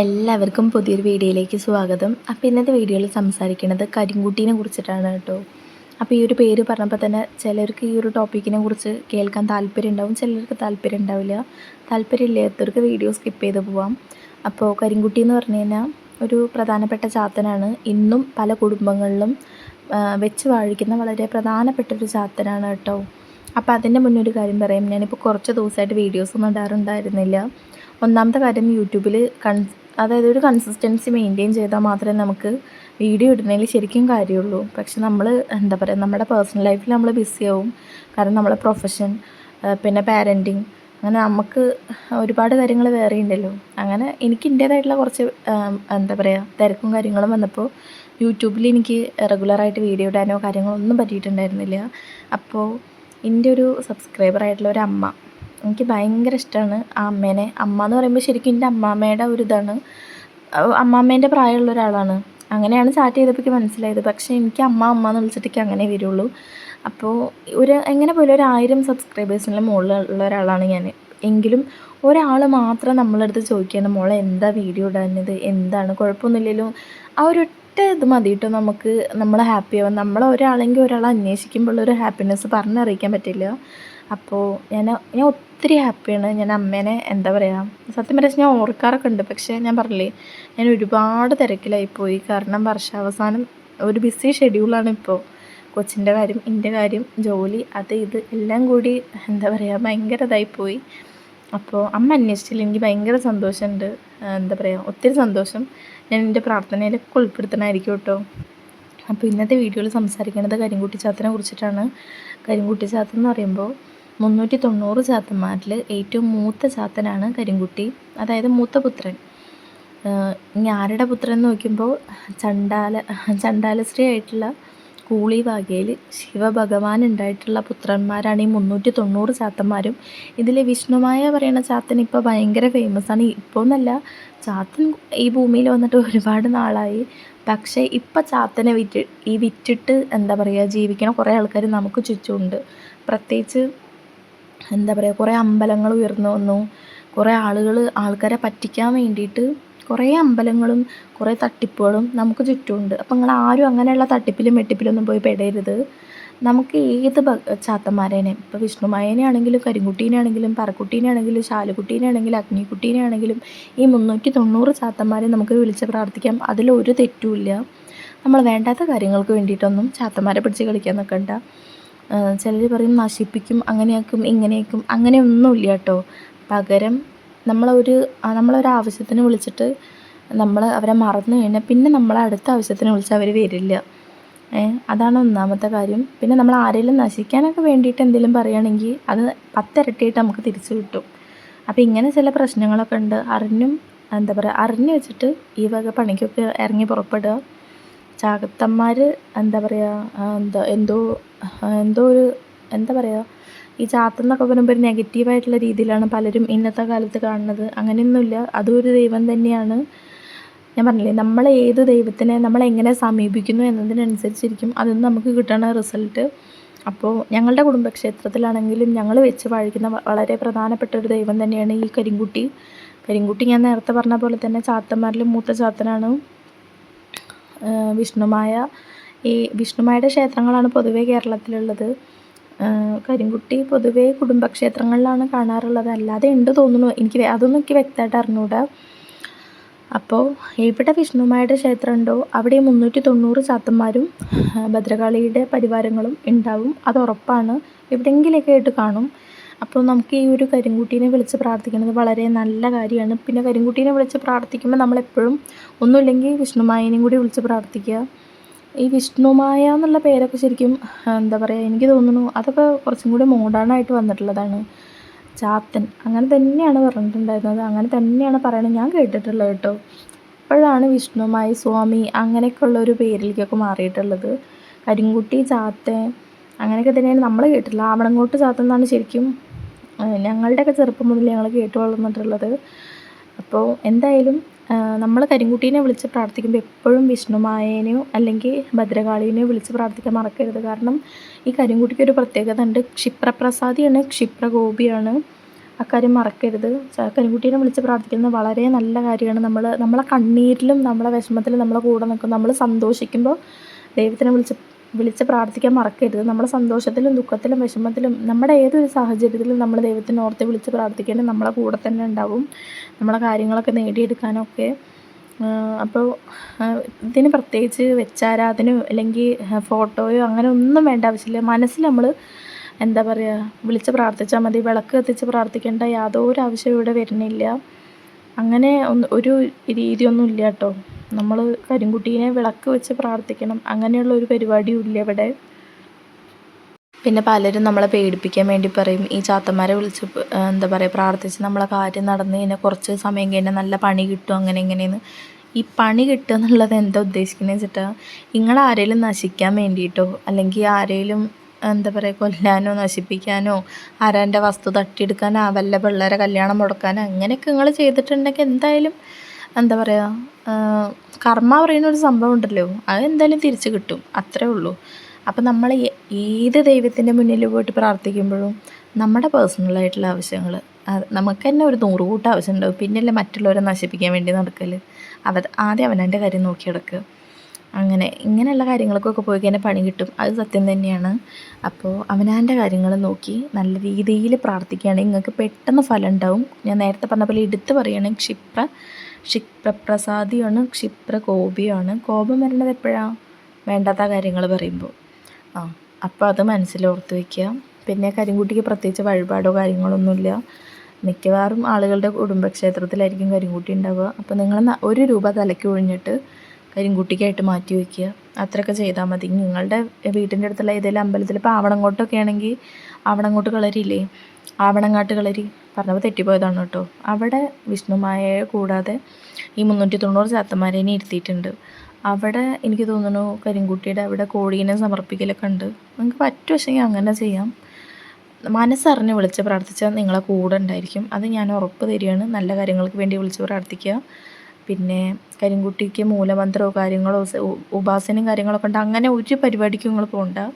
എല്ലാവർക്കും പുതിയൊരു വീഡിയോയിലേക്ക് സ്വാഗതം. അപ്പോൾ ഇന്നത്തെ വീഡിയോയിൽ സംസാരിക്കുന്നത് കരിങ്കുട്ടീനെ കുറിച്ചിട്ടാണ് കേട്ടോ. അപ്പോൾ ഈ ഒരു പേര് പറഞ്ഞപ്പോൾ തന്നെ ചിലർക്ക് ഈ ഒരു ടോപ്പിക്കിനെ കുറിച്ച് കേൾക്കാൻ താല്പര്യം ഉണ്ടാവും ചിലർക്ക് താല്പര്യം ഉണ്ടാവില്ല. താല്പര്യമില്ലാത്തവർക്ക് വീഡിയോ സ്കിപ്പ് ചെയ്ത് പോവാം. അപ്പോൾ കരിങ്കുട്ടി എന്ന് പറഞ്ഞു കഴിഞ്ഞാൽ ഒരു പ്രധാനപ്പെട്ട ചാത്തനാണ്. ഇന്നും പല കുടുംബങ്ങളിലും വെച്ച് വാഴിക്കുന്ന വളരെ പ്രധാനപ്പെട്ട ഒരു ചാത്തനാണ് കേട്ടോ. അപ്പോൾ അതിന്റെ മുന്നേ ഒരു കാര്യം പറയാം. ഞാനിപ്പോൾ കുറച്ച് ദിവസമായിട്ട് വീഡിയോസ് ഒന്നും ഇടാറുണ്ടായിരുന്നില്ല. ഒന്നാമത്തെ കാര്യം യൂട്യൂബിൽ കൺ അതായത് ഒരു കൺസിസ്റ്റൻസി മെയിന്റെയിൻ ചെയ്താൽ മാത്രമേ നമുക്ക് വീഡിയോ ഇടുന്നതിൽ ശരിക്കും കാര്യമുള്ളൂ. പക്ഷെ നമ്മൾ എന്താ പറയുക നമ്മുടെ പേഴ്സണൽ ലൈഫിൽ നമ്മൾ ബിസി ആവും. കാരണം നമ്മളെ പ്രൊഫഷൻ പിന്നെ പാരന്റിങ് അങ്ങനെ നമുക്ക് ഒരുപാട് കാര്യങ്ങൾ വേറെ ഉണ്ടല്ലോ. അങ്ങനെ എനിക്ക് എന്റേതായിട്ടുള്ള കുറച്ച് എന്താ പറയുക തിരക്കും കാര്യങ്ങളും വന്നപ്പോൾ യൂട്യൂബിൽ എനിക്ക് റെഗുലറായിട്ട് വീഡിയോ ഇടാനോ കാര്യങ്ങളൊന്നും പറ്റിയിട്ടുണ്ടായിരുന്നില്ല. അപ്പോൾ എന്റെ ഒരു സബ്സ്ക്രൈബറായിട്ടുള്ള ഒരു അമ്മ എനിക്ക് ഭയങ്കര ഇഷ്ടമാണ് ആ അമ്മേനെ. അമ്മ എന്ന് പറയുമ്പോൾ ശരിക്കും എന്റെ അമ്മാമ്മയുടെ ഒരു ഇതാണ്. അമ്മാമ്മേന്റെ പ്രായമുള്ള ഒരാളാണ്. അങ്ങനെയാണ് ചാറ്റ് ചെയ്തപ്പോൾ മനസ്സിലായത്. പക്ഷേ എനിക്ക് അമ്മ അമ്മ എന്ന് വിളിച്ചിട്ടൊക്കെ അങ്ങനെ വരുള്ളൂ. അപ്പോൾ ഒരു എങ്ങനെ പോലും ഒരു ആയിരം സബ്സ്ക്രൈബേഴ്സിന്റെ മുകളിൽ ഉള്ള ഒരാളാണ് ഞാൻ. എങ്കിലും ഒരാൾ മാത്രം നമ്മളടുത്ത് ചോദിക്കുകയാണ് മോളെ എന്താ വീഡിയോ ഇടാനത് എന്താണ്? കുഴപ്പമൊന്നുമില്ലല്ലോ. ആ ഒരൊറ്റ ഇത് മതി കേട്ടോ നമുക്ക്? നമ്മൾ ഹാപ്പി ആവാം നമ്മൾ ഒരാളെങ്കിൽ ഒരാളെ അന്വേഷിക്കുമ്പോൾ ഒരു ഹാപ്പിനെസ് പറഞ്ഞറിയിക്കാൻ പറ്റില്ല. അപ്പോൾ ഞാൻ ഞാൻ ഒത്തിരി ഹാപ്പിയാണ്. ഞാൻ അമ്മേനെ എന്താ പറയുക സത്യം പറഞ്ഞാൽ ഞാൻ ഓർക്കാറൊക്കെ ഉണ്ട്. പക്ഷേ ഞാൻ പറഞ്ഞില്ലേ ഞാൻ ഒരുപാട് തിരക്കിലായിപ്പോയി കാരണം വർഷാവസാനം ഒരു ബിസി ഷെഡ്യൂളാണ് ഇപ്പോൾ കൊച്ചിന്റെ കാര്യം എന്റെ കാര്യം ജോലി അത് ഇത് എല്ലാം കൂടി എന്താ പറയുക ഭയങ്കര ഇതായിപ്പോയി അപ്പോൾ അമ്മ അന്വേഷിച്ചില്ല. എനിക്ക് ഭയങ്കര സന്തോഷമുണ്ട്. എന്താ പറയുക ഒത്തിരി സന്തോഷം. ഞാൻ എന്റെ പ്രാർത്ഥനയിലൊക്കെ ഉൾപ്പെടുത്തണമായിരിക്കും കേട്ടോ. അപ്പോൾ ഇന്നത്തെ വീഡിയോയിൽ സംസാരിക്കുന്നത് കരിങ്കുട്ടിച്ചാത്തനെ കുറിച്ചിട്ടാണ്. കരിങ്കുട്ടിച്ചാത്തെന്ന് പറയുമ്പോൾ മുന്നൂറ്റി തൊണ്ണൂറ് ചാത്തന്മാരിൽ ഏറ്റവും മൂത്ത ചാത്തനാണ് കരിങ്കുട്ടി അതായത് മൂത്ത പുത്രൻ. ഇനി ആരുടെ പുത്രൻ നോക്കുമ്പോൾ ചണ്ടാല ചണ്ടാലശ്രീ ആയിട്ടുള്ള കൂളി വാകയിൽ ശിവഭഗവാൻ ഉണ്ടായിട്ടുള്ള പുത്രന്മാരാണ് ഈ മുന്നൂറ്റി തൊണ്ണൂറ് ചാത്തന്മാരും. ഇതിൽ വിഷ്ണുമായ പറയുന്ന ചാത്തൻ ഇപ്പോൾ ഭയങ്കര ഫേമസ് ആണ്. ഇപ്പോൾ എന്നല്ല ചാത്തൻ ഈ ഭൂമിയിൽ വന്നിട്ട് ഒരുപാട് നാളായി. പക്ഷേ ഇപ്പം ചാത്തനെ വിറ്റ് ഈ വിറ്റിട്ട് എന്താ പറയുക ജീവിക്കണ കുറേ ആൾക്കാർ നമുക്ക് ചുറ്റുമുണ്ട്. പ്രത്യേകിച്ച് എന്താ പറയുക കുറേ അമ്പലങ്ങൾ ഉയർന്നു വന്നു. കുറേ ആളുകൾ ആൾക്കാരെ പറ്റിക്കാൻ വേണ്ടിയിട്ട് കുറേ അമ്പലങ്ങളും കുറേ തട്ടിപ്പുകളും നമുക്ക് ചുറ്റുമുണ്ട്. അപ്പം നിങ്ങൾ ആരും അങ്ങനെയുള്ള തട്ടിപ്പിലും വെട്ടിപ്പിലൊന്നും പോയി പെടരുത്. നമുക്ക് ഏത് ഭ ചാത്തന്മാരേനെ? ഇപ്പോൾ വിഷ്ണുമായനെ ആണെങ്കിലും കരിങ്കുട്ടീനെ ആണെങ്കിലും പറക്കുട്ടീനെ ആണെങ്കിലും ശാലുകുട്ടീനെ ആണെങ്കിലും അഗ്നിക്കുട്ടീനെ ആണെങ്കിലും ഈ മുന്നൂറ്റി തൊണ്ണൂറ് ചാത്തന്മാരെ നമുക്ക് വിളിച്ച് പ്രാർത്ഥിക്കാം. അതിലൊരു തെറ്റുമില്ല നമ്മൾ വേണ്ടാത്ത കാര്യങ്ങൾക്ക് വേണ്ടിയിട്ടൊന്നും ചാത്തന്മാരെ പിടിച്ച് കളിക്കാൻ നിൽക്കണ്ട. ചിലർ പറയും നശിപ്പിക്കും അങ്ങനെയാക്കും ഇങ്ങനെയാക്കും അങ്ങനെയൊന്നുമില്ല കേട്ടോ പകരം നമ്മളൊരു നമ്മളൊരാവശ്യത്തിന് വിളിച്ചിട്ട് നമ്മൾ അവരെ മറന്നു കഴിഞ്ഞാൽ പിന്നെ നമ്മളെ അടുത്ത ആവശ്യത്തിന് വിളിച്ചാൽ അവർ വരില്ല. അതാണ് ഒന്നാമത്തെ കാര്യം. പിന്നെ നമ്മൾ ആരെങ്കിലും നശിക്കാനൊക്കെ വേണ്ടിയിട്ട് എന്തെങ്കിലും പറയുകയാണെങ്കിൽ അത് പത്തിരട്ടിയായിട്ട് നമുക്ക് തിരിച്ചു കിട്ടും. അപ്പോൾ ഇങ്ങനെ ചില പ്രശ്നങ്ങളൊക്കെ ഉണ്ട്. അറിഞ്ഞും എന്താ പറയുക അറിഞ്ഞു വെച്ചിട്ട് ഈ വക പണിക്കൊക്കെ ഇറങ്ങി പുറപ്പെടുക. ചാകത്തന്മാർ എന്താ പറയുക എന്താ എന്തോ എന്തോ ഒരു എന്താ പറയുക ഈ ചാത്തെന്നൊക്കെ പറയുമ്പോൾ ഒരു നെഗറ്റീവായിട്ടുള്ള രീതിയിലാണ് പലരും ഇന്നത്തെ കാലത്ത് കാണുന്നത്. അങ്ങനെയൊന്നുമില്ല. അതും ഒരു ദൈവം തന്നെയാണ്. ഞാൻ പറഞ്ഞില്ലേ നമ്മൾ ഏത് ദൈവത്തിനെ നമ്മൾ എങ്ങനെ സമീപിക്കുന്നു എന്നതിനനുസരിച്ചിരിക്കും. അതിൽ നമുക്ക് കിട്ടുന്ന റിസൾട്ട് അപ്പോൾ ഞങ്ങളുടെ കുടുംബക്ഷേത്രത്തിലാണെങ്കിലും ഞങ്ങൾ വെച്ച് വാഴിക്കുന്ന വളരെ പ്രധാനപ്പെട്ട ഒരു ദൈവം തന്നെയാണ് ഈ കരിങ്കുട്ടി. കരിങ്കുട്ടി ഞാൻ നേരത്തെ പറഞ്ഞ പോലെ തന്നെ ചാത്തന്മാരിൽ മൂത്ത ചാത്തനാണ്. വിഷ്ണുമായ ഈ വിഷ്ണുമായുടെ ക്ഷേത്രങ്ങളാണ് പൊതുവേ കേരളത്തിലുള്ളത്. കരിങ്കുട്ടി പൊതുവേ കുടുംബക്ഷേത്രങ്ങളിലാണ് കാണാറുള്ളത്. അല്ലാതെ ഉണ്ട് തോന്നുന്നു. എനിക്ക് അതൊന്നും എനിക്ക് വ്യക്തമായിട്ട് അറിഞ്ഞൂടാ. അപ്പോൾ എവിടെ വിഷ്ണുമായുടെ ക്ഷേത്രം ഉണ്ടോ അവിടെ മുന്നൂറ്റി തൊണ്ണൂറ് ചാത്തന്മാരും ഭദ്രകാളിയുടെ പരിവാരങ്ങളും ഉണ്ടാവും. അത് ഉറപ്പാണ്. എവിടെയെങ്കിലുമൊക്കെ ആയിട്ട് കാണും. അപ്പോൾ നമുക്ക് ഈ ഒരു കരിങ്കുട്ടീനെ വിളിച്ച് പ്രാർത്ഥിക്കുന്നത് വളരെ നല്ല കാര്യമാണ്. പിന്നെ കരിങ്കുട്ടീനെ വിളിച്ച് പ്രാർത്ഥിക്കുമ്പോൾ നമ്മളെപ്പോഴും ഒന്നുമില്ലെങ്കിൽ വിഷ്ണുമായനെയും കൂടി വിളിച്ച് പ്രാർത്ഥിക്കുക. ഈ വിഷ്ണുമായ എന്നുള്ള പേരൊക്കെ ശരിക്കും എന്താ പറയുക എനിക്ക് തോന്നുന്നു അതൊക്കെ കുറച്ചും കൂടി മോഡേണായിട്ട് വന്നിട്ടുള്ളതാണ്. ചാത്തൻ. അങ്ങനെ തന്നെയാണ് പറഞ്ഞിട്ടുണ്ടായിരുന്നത്. അങ്ങനെ തന്നെയാണ് പറയുന്നത് ഞാൻ കേട്ടിട്ടുള്ളത് കേട്ടോ. ഇപ്പോഴാണ് വിഷ്ണുമായി സ്വാമി അങ്ങനെയൊക്കെയുള്ള ഒരു പേരിലേക്കൊക്കെ മാറിയിട്ടുള്ളത്. കരിങ്കുട്ടി ചാത്തൻ അങ്ങനെയൊക്കെ തന്നെയാണ്. നമ്മൾ കേട്ടിട്ടുള്ളത് ആവണങ്ങോട്ട് ചാത്തൻ എന്നാണ് ശരിക്കും ഞങ്ങളുടെയൊക്കെ ചെറുപ്പം മുതൽ ഞങ്ങൾ കേട്ട് വളർന്നിട്ടുള്ളത് അപ്പോൾ എന്തായാലും നമ്മൾ കരിങ്കുട്ടീനെ വിളിച്ച് പ്രാർത്ഥിക്കുമ്പോൾ എപ്പോഴും വിഷ്ണുമായേനെയോ അല്ലെങ്കിൽ ഭദ്രകാളീനെയോ വിളിച്ച് പ്രാർത്ഥിക്കാൻ മറക്കരുത്. കാരണം ഈ കരിങ്കുട്ടിക്ക് ഒരു പ്രത്യേകത ഉണ്ട്. ക്ഷിപ്രപ്രസാദിയാണ് ക്ഷിപ്രഗോപിയാണ് അക്കാര്യം മറക്കരുത്. കരിങ്കുട്ടീനെ വിളിച്ച് പ്രാർത്ഥിക്കുന്നത് വളരെ നല്ല കാര്യമാണ്. നമ്മൾ നമ്മളെ കണ്ണീരിലും നമ്മളെ വിഷമത്തിലും നമ്മളെ കൂടെ നിൽക്കും. നമ്മൾ സന്തോഷിക്കുമ്പോൾ ദൈവത്തിനെ വിളിച്ച് വിളിച്ച് പ്രാർത്ഥിക്കാൻ മറക്കരുത്. നമ്മുടെ സന്തോഷത്തിലും ദുഃഖത്തിലും വിഷമത്തിലും നമ്മുടെ ഏതൊരു സാഹചര്യത്തിലും നമ്മൾ ദൈവത്തിനെ ഓർത്ത് വിളിച്ച് പ്രാർത്ഥിക്കേണ്ടത് നമ്മളെ കൂടെ തന്നെ ഉണ്ടാവും. നമ്മളെ കാര്യങ്ങളൊക്കെ നേടിയെടുക്കാനൊക്കെ. അപ്പോൾ ഇതിന് പ്രത്യേകിച്ച് വെച്ചാരാധനയോ അല്ലെങ്കിൽ ഫോട്ടോയോ അങ്ങനെ ഒന്നും വേണ്ട ആവശ്യമില്ല. മനസ്സിൽ നമ്മൾ എന്താ പറയുക വിളിച്ച് പ്രാർത്ഥിച്ചാൽ മതി. വിളക്ക് കത്തിച്ച് പ്രാർത്ഥിക്കേണ്ട യാതൊരു ആവശ്യവും ഇവിടെ വരുന്നില്ല. അങ്ങനെ ഒന്ന് ഒരു രീതിയൊന്നും ഇല്ല കേട്ടോ. നമ്മൾ കരിങ്കുട്ടീനെ വിളക്ക് വെച്ച് പ്രാർത്ഥിക്കണം. അങ്ങനെയുള്ള ഒരു പരിപാടിയും ഇല്ല ഇവിടെ. പിന്നെ പലരും നമ്മളെ പേടിപ്പിക്കാൻ വേണ്ടി പറയും. ഈ ചാത്തന്മാരെ വിളിച്ച് എന്താ പറയുക പ്രാർത്ഥിച്ച് നമ്മളെ കാര്യം നടന്ന് കഴിഞ്ഞാൽ കുറച്ച് സമയം കഴിഞ്ഞാൽ നല്ല പണി കിട്ടും അങ്ങനെ ഇങ്ങനെയെന്ന്. ഈ പണി കിട്ടുക എന്നുള്ളത് എന്താ ഉദ്ദേശിക്കുന്നത് വെച്ചിട്ടാ? നിങ്ങൾ ആരെങ്കിലും നശിക്കാൻ വേണ്ടിയിട്ടോ? അല്ലെങ്കിൽ ആരെങ്കിലും എന്താ പറയുക കൊല്ലാനോ നശിപ്പിക്കാനോ ആരാന്റെ വസ്തു തട്ടിയെടുക്കാനോ വല്ല പിള്ളേരെ കല്യാണം മുടക്കാനോ അങ്ങനെയൊക്കെ നിങ്ങൾ ചെയ്തിട്ടുണ്ടെങ്കിൽ എന്തായാലും എന്താ പറയുക കർമ്മ പറയുന്ന ഒരു സംഭവം ഉണ്ടല്ലോ. അത് എന്തായാലും തിരിച്ചു കിട്ടും. അത്രേ ഉള്ളൂ. അപ്പം നമ്മൾ ഏത് ദൈവത്തിന്റെ മുന്നിൽ പോയിട്ട് പ്രാർത്ഥിക്കുമ്പോഴും നമ്മുടെ പേഴ്സണലായിട്ടുള്ള ആവശ്യങ്ങൾ നമുക്ക് തന്നെ ഒരു നൂറുകൂട്ടം ആവശ്യമുണ്ടാവും പിന്നെയല്ലേ മറ്റുള്ളവരെ നശിപ്പിക്കാൻ വേണ്ടി നടക്കൽ അവ ആദ്യം അവനവന്റെ കാര്യം നോക്കി നടക്കുക. അങ്ങനെ ഇങ്ങനെയുള്ള കാര്യങ്ങൾക്കൊക്കെ പോയി കഴിഞ്ഞാൽ പണി കിട്ടും. അത് സത്യം തന്നെയാണ്. അപ്പോൾ അവനാന്റെ കാര്യങ്ങൾ നോക്കി നല്ല രീതിയിൽ പ്രാർത്ഥിക്കുകയാണെങ്കിൽ നിങ്ങൾക്ക് പെട്ടെന്ന് ഫലം ഉണ്ടാവും. ഞാൻ നേരത്തെ പറഞ്ഞ പോലെ എടുത്ത് പറയുകയാണെങ്കിൽ ക്ഷിപ്ര ക്ഷിപ്രപ്രസാദിയാണ് ക്ഷിപ്ര കോപിയാണ്. കോപം വരേണ്ടത് എപ്പോഴാണ് വേണ്ടാത്ത കാര്യങ്ങൾ പറയുമ്പോൾ. ആ അപ്പോൾ അത് മനസ്സിലോർത്ത് വയ്ക്കുക പിന്നെ കരിങ്കുട്ടിക്ക് പ്രത്യേകിച്ച് വഴിപാടോ കാര്യങ്ങളൊന്നുമില്ല. മിക്കവാറും ആളുകളുടെ കുടുംബക്ഷേത്രത്തിലായിരിക്കും കരിങ്കുട്ടി ഉണ്ടാവുക. അപ്പോൾ നിങ്ങൾ ഒരു രൂപ തലയ്ക്ക് ഒഴിഞ്ഞിട്ട് കരിങ്കുട്ടിക്കായിട്ട് മാറ്റി വയ്ക്കുക. അത്രയൊക്കെ ചെയ്താൽ മതി. നിങ്ങളുടെ വീട്ടിന്റെ അടുത്തുള്ള ഏതെങ്കിലും അമ്പലത്തിൽ ഇപ്പോൾ ആവണങ്ങോട്ടൊക്കെ ആണെങ്കിൽ ആവണങ്ങോട്ട് കളരിയില്ലേ? ആവണങ്ങാട്ട് കളരി. പറഞ്ഞപ്പോൾ തെറ്റിപ്പോയതാണ് കേട്ടോ. അവിടെ വിഷ്ണുമായയെ കൂടാതെ ഈ മുന്നൂറ്റി തൊണ്ണൂറ് ചാത്തന്മാരേനെ ഇരുത്തിയിട്ടുണ്ട്. അവിടെ എനിക്ക് തോന്നുന്നു കരിങ്കുട്ടിയുടെ അവിടെ കോഴീനെ സമർപ്പിക്കലൊക്കെ ഉണ്ട്. നിങ്ങൾക്ക് പറ്റുമെങ്കിൽ അങ്ങനെ ചെയ്യാം. മനസ്സറിഞ്ഞ് വിളിച്ച് പ്രാർത്ഥിച്ചാൽ നിങ്ങളെ കൂടെ ഉണ്ടായിരിക്കും. അത് ഞാൻ ഉറപ്പ് തരികയാണ്. നല്ല കാര്യങ്ങൾക്ക് വേണ്ടി വിളിച്ച് പ്രാർത്ഥിക്കുക. പിന്നെ കരിങ്കുട്ടിക്ക് മൂലമന്ത്രമോ കാര്യങ്ങളോ ഉപാസനയും കാര്യങ്ങളൊക്കെ ഉണ്ട്. അങ്ങനെ ഒരു പരിപാടിക്കും നിങ്ങൾ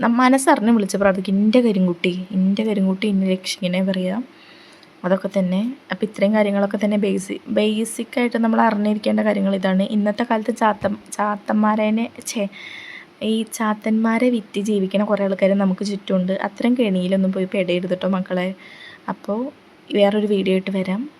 ന- മനസ്സറിഞ്ഞ് വിളിച്ച് പ്രാർത്ഥിക്കും. എന്റെ കരിങ്കുട്ടി എന്റെ കരിങ്കുട്ടി എന്നെ രക്ഷിക്കണേ പറയാം. അതൊക്കെ തന്നെ. അപ്പോൾ ഇത്രയും കാര്യങ്ങളൊക്കെ തന്നെ ബേസി ബേസിക്കായിട്ട് നമ്മൾ അറിഞ്ഞിരിക്കേണ്ട കാര്യങ്ങൾ ഇതാണ്. ഇന്നത്തെ കാലത്ത് ചാത്ത ചാത്തന്മാരേനെ ചേ ഈ ചാത്തന്മാരെ വിറ്റ് ജീവിക്കുന്ന കുറേ ആൾക്കാർ നമുക്ക് ചുറ്റുമുണ്ട്. അത്രയും കെണിയിലൊന്നും പോയി പെടയരുത് കേട്ടോ മക്കളെ. അപ്പോൾ വേറൊരു വീഡിയോ ആയിട്ട് വരാം.